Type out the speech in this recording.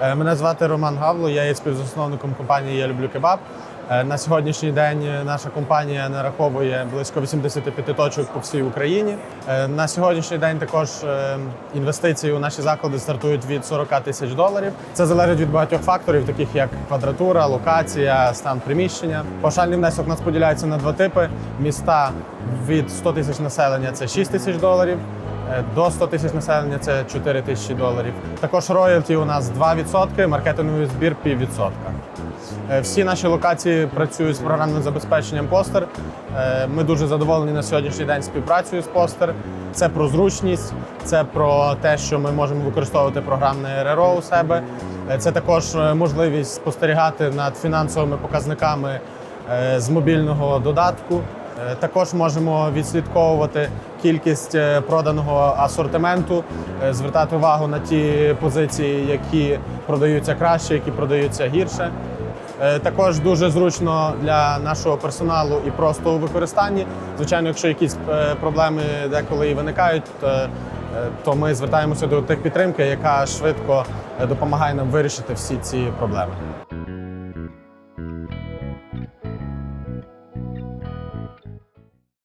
Е, Мене звати Роман Гавло, я є співзасновником компанії Я люблю кебаб. Е, На сьогоднішній день наша компанія нараховує близько 85 точок по всій Україні. Е, На сьогоднішній день також е, інвестиції у наші заклади стартують від 40 тисяч доларів. Це залежить від багатьох факторів, таких як квадратура, локація, стан приміщення. Пошальний внесок у нас поділяється на два типи: міста від 100 тисяч населення це 6 тисяч доларів. Е, До 100 тисяч населення це 4 тисячі доларів. Також роялті у нас 2%, маркетинговий збір піввідсотка. Е, Всі наші локації працюють з програмним забезпеченням постер. Е, Ми дуже задоволені на сьогоднішній день співпрацею з постер. Це про зручність, це про те, що ми можемо використовувати програмне РРО у себе. Це також можливість спостерігати над фінансовими показниками з мобільного додатку. Е, Також можемо відслідковувати кількість е, проданого асортименту, е, звертати увагу на ті позиції, які продаються краще, які продаються гірше. Також дуже зручно для нашого персоналу і просто у використанні. Звичайно, якщо якісь проблеми деколи і виникають, то, ми звертаємося до техпідтримки, яка швидко допомагає нам вирішити всі ці проблеми.